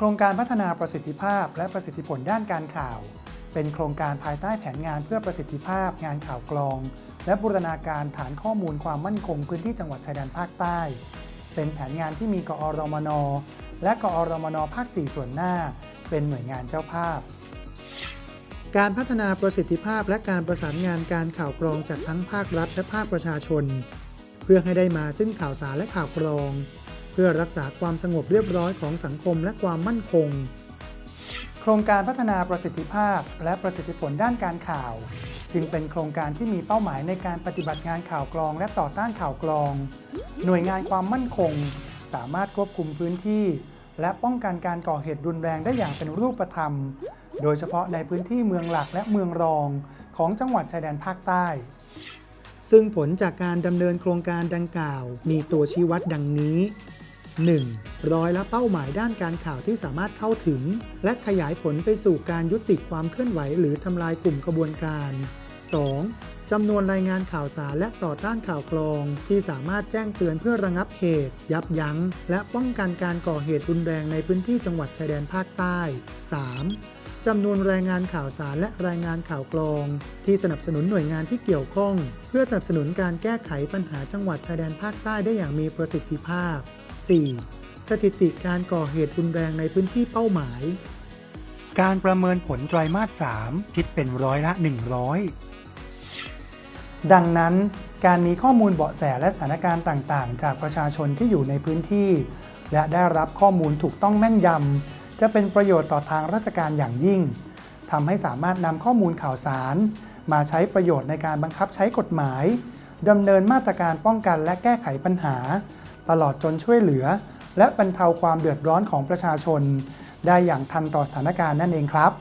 โครงการพัฒนาประสิทธิภาพและประสิทธิผลด้านการข่าว เป็นโครงการภายใต้แผนงานเพื่อประสิทธิภาพ งานข่าวกรอง และบูรณาการฐานข้อมูลความมั่นคงพื้นที่จังหวัดชายแดนภาคใต้ เป็นแผนงานที่มีกอรมน และกอรมนภาค 4 ส่วนหน้า เป็นหน่วยงานเจ้าภาพ การพัฒนาประสิทธิภาพและการประสานงานการข่าวกรองจากทั้งภาครัฐและภาคประชาชน เพื่อให้ได้มาซึ่งข่าวสารและข่าวกรอง พื่อรักษาความสงบเรียบร้อยของสังคมและความมั่นคง โครงการพัฒนาประสิทธิภาพ และประสิทธิผลด้านการข่าว จึงเป็นโครงการที่มีเป้าหมายในการปฏิบัติงานข่าวกรองและต่อต้านข่าวกรอง หน่วยงานความมั่นคง สามารถควบคุมพื้นที่ และป้องกันการก่อเหตุรุนแรงได้อย่างเป็นรูปธรรม โดยเฉพาะในพื้นที่เมืองหลักและเมืองรองของจังหวัดชายแดนภาคใต้ซึ่งผลจากการดำเนินโครงการดังกล่าว มีตัวชี้วัดดังนี้ 1. ร้อยละเป้าหมายด้านการข่าวที่สามารถเข้าถึง และขยายผลไปสู่การยุติความเคลื่อนไหว หรือทำลายกลุ่มกระบวนการ 2. จำนวนรายงานข่าวสารและต่อต้านข่าวกรอง ที่สามารถแจ้งเตือนเพื่อระงับเหตุ ยับยั้ง และป้องกันการก่อเหตุรุนแรงในพื้นที่จังหวัดชายแดนภาคใต้ 3. จำนวนรายงานข่าวสารและรายงานข่าวกรอง ที่สนับสนุนหน่วยงานที่เกี่ยวข้อง เพื่อสนับสนุนการแก้ไขปัญหาจังหวัดชายแดนภาคใต้ได้อย่างมีประสิทธิภาพ 4. สถิติการก่อเหตุรุนแรงในพื้นที่เป้าหมาย การประเมินผลไตรมาส 3 คิดเป็นร้อยละ 100 ดังนั้นการมีข้อมูลเบาะแสและสถานการณ์ต่างๆ จากประชาชนที่อยู่ในพื้นที่ และได้รับข้อมูลถูกต้องแม่นยำ จะเป็นประโยชน์ต่อทางราชการอย่างยิ่งทำให้สามารถนำข้อมูลข่าวสาร มาใช้ประโยชน์ในการบังคับใช้กฎหมายดำเนินมาตรการป้องกันและแก้ไขปัญหา ตลอดจนช่วยเหลือ และบรรเทาความเดือดร้อนของประชาชน ได้อย่างทันต่อสถานการณ์นั่นเองครับ